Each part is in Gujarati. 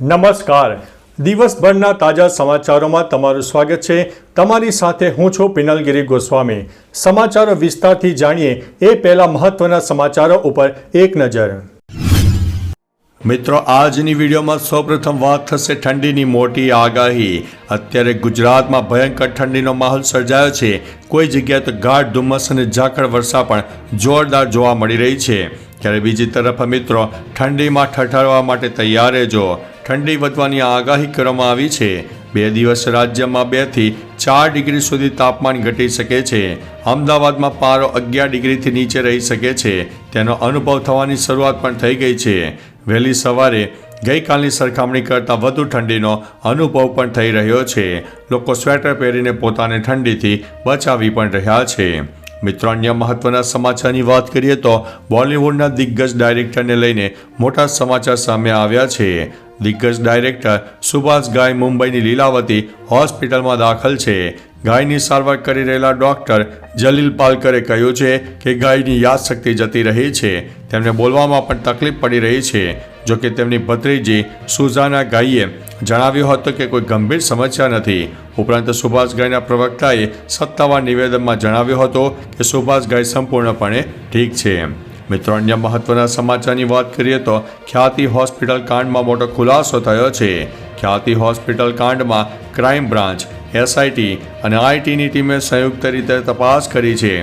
નમસ્કાર. દિવસભરના તાજા સમાચારોમાં તમારું સ્વાગત છે. તમારી સાથે હું છું પિનલગીરી ગોસ્વામી. સમાચારો વિસ્તારથી જાણીએ એ પહેલા મહત્વના સમાચારો ઉપર એક નજર. મિત્રો, આજની વિડીયોમાં સૌપ્રથમ વાત થશે ઠંડીની મોટી આગાહી. અત્યારે ગુજરાતમાં ભયંકર ઠંડીનો માહોલ સર્જાયો છે. કોઈ જગ્યાએ તો ગાઢ ધુમ્મસ અને ઝાકળ વર્ષા પણ જોરદાર જોવા મળી રહી છે. ત્યારે બીજી તરફ મિત્રો, ઠંડીમાં ઠઠારવા માટે તૈયાર રહેજો. ઠંડી વધવાની આગાહી કરવામાં આવી છે. બે દિવસ રાજ્યમાં બેથી ચાર ડિગ્રી સુધી તાપમાન ઘટી શકે છે. અમદાવાદમાં પારો અગિયાર ડિગ્રીથી નીચે રહી શકે છે. તેનો અનુભવ થવાની શરૂઆત પણ થઈ ગઈ છે. વહેલી સવારે ગઈકાલની સરખામણી કરતાં વધુ ઠંડીનો અનુભવ પણ થઈ રહ્યો છે. લોકો સ્વેટર પહેરીને પોતાને ઠંડીથી બચાવી પણ રહ્યા છે. મિત્રો અન્ય મહત્વના સમાચારની વાત કરીએ તો બોલિવૂડના દિગ્ગજ ડાયરેક્ટરને લઈને મોટા સમાચાર સામે આવ્યા છે. દિગ્ગજ ડાયરેક્ટર સુભાષ ગાય મુંબઈની લીલાવતી હોસ્પિટલમાં દાખલ છે. ગાયની સારવાર કરી રહેલા ડોક્ટર જલીલ પાલકરે કહ્યું છે કે ગાયની યાદશક્તિ જતી રહી છે. તેમને બોલવામાં પણ તકલીફ પડી રહી છે. જો કે તેમની ભત્રીજી સુઝાના ગાઈએ જણાવ્યું હતું કે કોઈ ગંભીર સમસ્યા નથી. ઉપરાંત સુભાષ ગાયના પ્રવક્તાએ સત્તાવાર નિવેદનમાં જણાવ્યું હતું કે સુભાષ ગાય સંપૂર્ણપણે ઠીક છે. મિત્રો, અન્ય મહત્વના સમાચારની વાત કરીએ તો ખ્યાતિ હોસ્પિટલ કાંડમાં મોટો ખુલાસો થયો છે. ખ્યાતિ હોસ્પિટલ કાંડમાં ક્રાઇમ બ્રાન્ચ, એસઆઈટી અને આઈટીની ટીમે સંયુક્ત રીતે તપાસ કરી છે.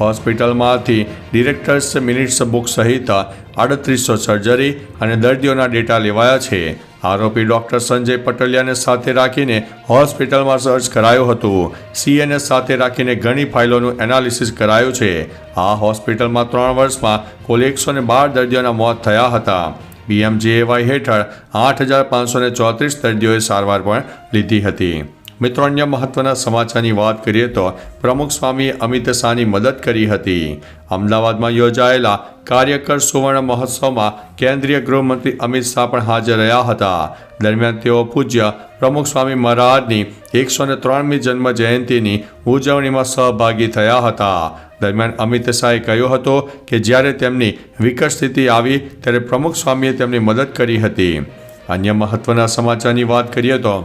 હોસ્પિટલમાંથી ડિરેક્ટર્સ મિનિટ્સ બુક સહિત આડત્રીસો સર્જરી અને દર્દીઓના ડેટા લેવાયા છે. આરોપી ડોક્ટર સંજય પટલિયાને સાથે રાખીને હોસ્પિટલમાં સર્ચ કરાયું હતું. સીએનએસ સાથે રાખીને ઘણી ફાઇલોનું એનાલિસિસ કરાયું છે. આ હોસ્પિટલમાં ત્રણ વર્ષમાં કુલ એકસો બાર દર્દીઓના મોત થયા હતા. પીએમજીએવાય હેઠળ આઠ હજાર પાંચસો ચોત્રીસ દર્દીઓએ સારવાર પણ લીધી હતી. મિત્રો, અન્ય મહત્વના સમાચારની વાત કરીએ તો પ્રમુખ સ્વામી અમિત શાહની મદદ કરી હતી. અમદાવાદમાં યોજાયેલા કાર્યકર સુવર્ણ મહોત્સવમાં કેન્દ્રીય ગૃહમંત્રી અમિત શાહ પણ હાજર રહ્યા હતા. દરમિયાન તેઓ પૂજ્ય પ્રમુખ સ્વામી મહારાજની એકસો ને ત્રણમી જન્મ જયંતિની ઉજવણીમાં સહભાગી થયા હતા. દરમિયાન અમિત શાહે કહ્યું હતું કે જ્યારે તેમની વિકટ સ્થિતિ આવી ત્યારે પ્રમુખ સ્વામીએ તેમની મદદ કરી હતી. અન્ય મહત્વના સમાચારની વાત કરીએ તો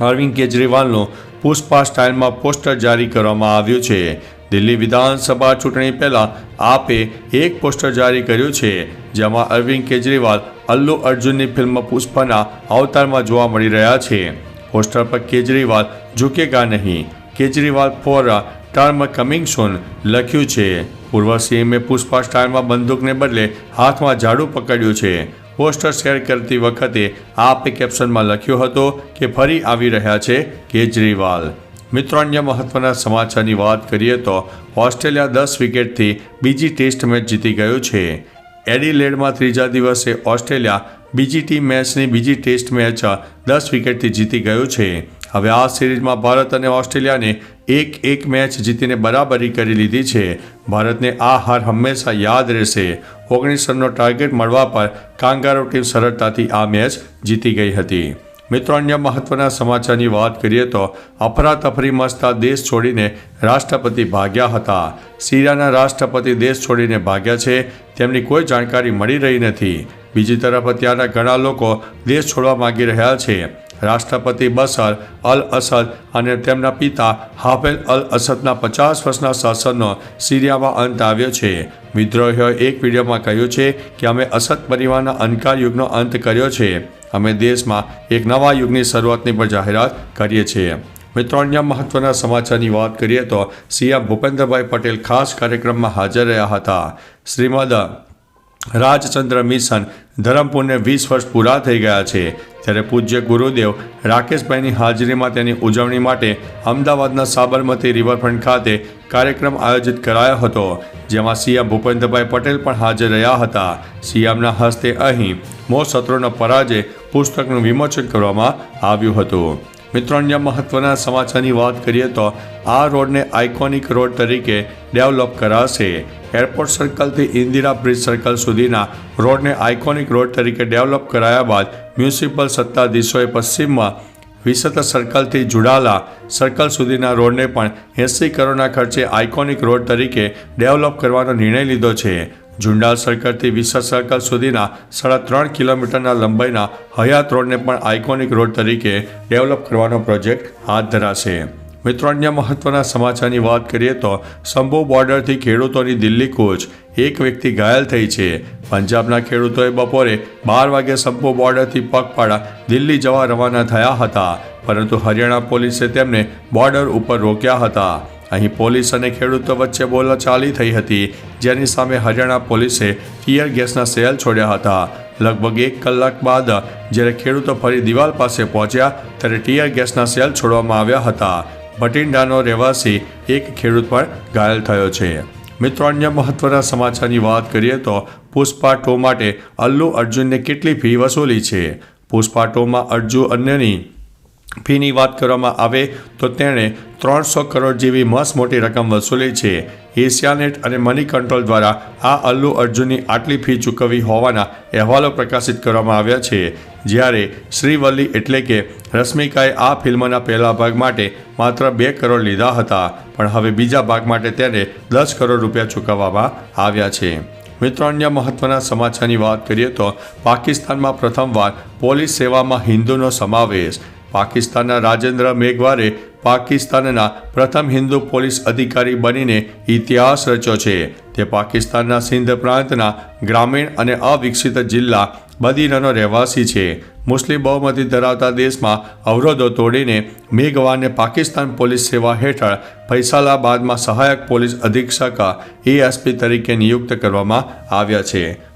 અરવિંદ કેજરીવાલનું પુષ્પા સ્ટાઇલમાં પોસ્ટર જારી કરવામાં આવ્યું છે. દિલ્હી વિધાનસભા ચૂંટણી પહેલાં આપે એક પોસ્ટર જારી કર્યું છે, જેમાં અરવિંદ કેજરીવાલ, અલ્લુ અર્જુનની ફિલ્મ પુષ્પાના અવતારમાં જોવા મળી રહ્યા છે. પોસ્ટર પર કેજરીવાલ ઝૂકેગા નહીં. Kejriwal four term coming soon લખ્યું છે. પૂર્વ સીએમએ પુષ્પા સ્ટાઇલમાં બંદૂકને બદલે હાથમાં ઝાડુ પકડ્યું છે. પોસ્ટર શેર કરતી વખતે આપ કેપ્શનમાં લખ્યો હતો કે ફરી આવી રહ્યા છે કેજરીવાલ. મિત્રો, અન્ય મહત્વના સમાચારની વાત કરીએ તો ઓસ્ટ્રેલિયા દસ વિકેટથી બીજી ટેસ્ટ મેચ જીતી ગયું છે. એડીલેડમાં ત્રીજા દિવસે ઓસ્ટ્રેલિયા બીજી ટીમ મેચની બીજી ટેસ્ટ મેચ દસ વિકેટથી જીતી ગયું છે. હવે આ સિરીઝમાં ભારત અને ઓસ્ટ્રેલિયાને એક એક મેચ જીતીને બરાબરી કરી લીધી છે. ભારતને આ હાર હંમેશા યાદ રહેશે. ઓગણીસ રનનો ટાર્ગેટ મળવા પર કાંગારો ટીમ સરળતાથી આ મેચ જીતી ગઈ હતી. મિત્રો, અન્ય મહત્વના સમાચારની વાત કરીએ તો અફરાતફરી મચતા દેશ છોડીને રાષ્ટ્રપતિ ભાગ્યા હતા. સિરિયાના રાષ્ટ્રપતિ દેશ છોડીને ભાગ્યા છે, તેમની કોઈ જાણકારી મળી રહી નથી. બીજી તરફ, અત્યારના ઘણા લોકો દેશ છોડવા માંગી રહ્યા છે. રાષ્ટ્રપતિ બસર અલ અસદ અને તેમના પિતા હાફેલ અલ અસદના પચાસ વર્ષના શાસનનો સિરિયામાં અંત આવ્યો છે. વિદ્રોહીઓએ એક વિડીયોમાં કહ્યું છે કે અમે અસદ પરિવારના અંધકાર યુગનો અંત કર્યો છે. અમે દેશમાં એક નવા યુગની શરૂઆતની પણ જાહેરાત કરીએ છીએ. મિત્રો, અન્ય મહત્વના સમાચારની વાત કરીએ તો સીએમ ભૂપેન્દ્રભાઈ પટેલ ખાસ કાર્યક્રમમાં હાજર રહ્યા હતા. શ્રીમદ રાજચંદ્ર મિશન ધરમપુરને વીસ વર્ષ પૂરા થઈ ગયા છે. ત્યારે પૂજ્ય ગુરુદેવ રાકેશભાઈની હાજરીમાં તેની ઉજવણી માટે અમદાવાદના સાબરમતી રિવરફ્રન્ટ ખાતે કાર્યક્રમ આયોજિત કરાયો હતો, જેમાં સીએમ ભૂપેન્દ્રભાઈ પટેલ પણ હાજર રહ્યા હતા. સીએમના હસ્તે અહીં મો સત્રોનો પરાજય પુસ્તકનું વિમોચન કરવામાં આવ્યું હતું. મિત્રો, અન્ય મહત્વના સમાચારની વાત કરીએ તો આ રોડને આઇકોનિક રોડ તરીકે ડેવલપ કરાશે. એરપોર્ટ સર્કલથી ઇન્દિરા બ્રિજ સર્કલ સુધીના રોડને આઇકોનિક રોડ તરીકે ડેવલપ કરાયા બાદ મ્યુનિસિપલ સત્તાધીશોએ પશ્ચિમમાં વિસત સર્કલથી જુડાલા સર્કલ સુધીના રોડને પણ એંસી કરોડના ખર્ચે આઇકોનિક રોડ તરીકે ડેવલપ કરવાનો નિર્ણય લીધો છે. ઝુંડાલ સર્કલથી વિસત સર્કલ સુધીના સાડા ત્રણ કિલોમીટરના લંબાઈના હયાત રોડને પણ આઇકોનિક રોડ તરીકે ડેવલપ કરવાનો પ્રોજેક્ટ હાથ ધરાશે. મિત્રો, અન્ય મહત્વના સમાચારની વાત કરીએ તો સંભો બોર્ડરથી ખેડૂતોની દિલ્હી કૂચ એક વ્યક્તિ ઘાયલ થઈ છે. પંજાબના ખેડૂતોએ બપોરે બાર વાગે સંભો બોર્ડરથી પગપાળા દિલ્હી જવા રવાના થયા હતા, પરંતુ હરિયાણા પોલીસે તેમને બોર્ડર ઉપર રોક્યા હતા. અહીં પોલીસ અને ખેડૂતો વચ્ચે બોલાચાલી થઈ હતી, જેની સામે હરિયાણા પોલીસે ટીયર ગેસના સેલ છોડ્યા હતા. લગભગ એક કલાક બાદ જ્યારે ખેડૂતો ફરી દિવાલ પાસે પહોંચ્યા, ત્યારે ટીયર ગેસના સેલ છોડવામાં આવ્યા હતા. બટિંડાનો રહેવાસી એક ખેડૂત પણ ઘાયલ થયો છે. મિત્રો, અન્ય મહત્વના સમાચારની વાત કરીએ તો પુષ્પા ટો માટે અલ્લુ અર્જુનને કેટલી ફી વસૂલી છે? પુષ્પા ટોમાં અર્જુન અન્યની ફીની વાત કરવામાં આવે તો તેણે ત્રણસો કરોડ જેવી મસ મોટી રકમ વસૂલી છે. એશિયાનેટ અને મની કંટ્રોલ દ્વારા આ અલ્લુ અર્જુનની આટલી ફી ચૂકવવી હોવાના અહેવાલો પ્રકાશિત કરવામાં આવ્યા છે. જ્યારે શ્રીવલ્લી એટલે કે રશ્મિકાએ આ ફિલ્મના પહેલા ભાગ માટે માત્ર બે કરોડ લીધા હતા, પણ હવે બીજા ભાગ માટે તેને દસ કરોડ રૂપિયા ચૂકવવામાં આવ્યા છે. મિત્રો, અન્ય મહત્વના સમાચારની વાત કરીએ તો પાકિસ્તાનમાં પ્રથમવાર પોલીસ સેવામાં હિન્દુનો સમાવેશ. પાકિસ્તાનના રાજેન્દ્ર મેઘવારે પાકિસ્તાનના પ્રથમ હિન્દુ પોલીસ અધિકારી બનીને ઇતિહાસ રચ્યો છે. તે પાકિસ્તાનના સિંધ પ્રાંતના ગ્રામીણ અને અવિકસિત જિલ્લા બદીનાનો રહેવાસી છે. મુસ્લિમ બહુમતી ધરાવતા દેશમાં અવરોધો તોડીને મેઘવારને પાકિસ્તાન પોલીસ સેવા હેઠળ ફૈસાલાબાદમાં સહાયક પોલીસ અધિક્ષક, એએસપી તરીકે નિયુક્ત કરવામાં આવ્યા છે.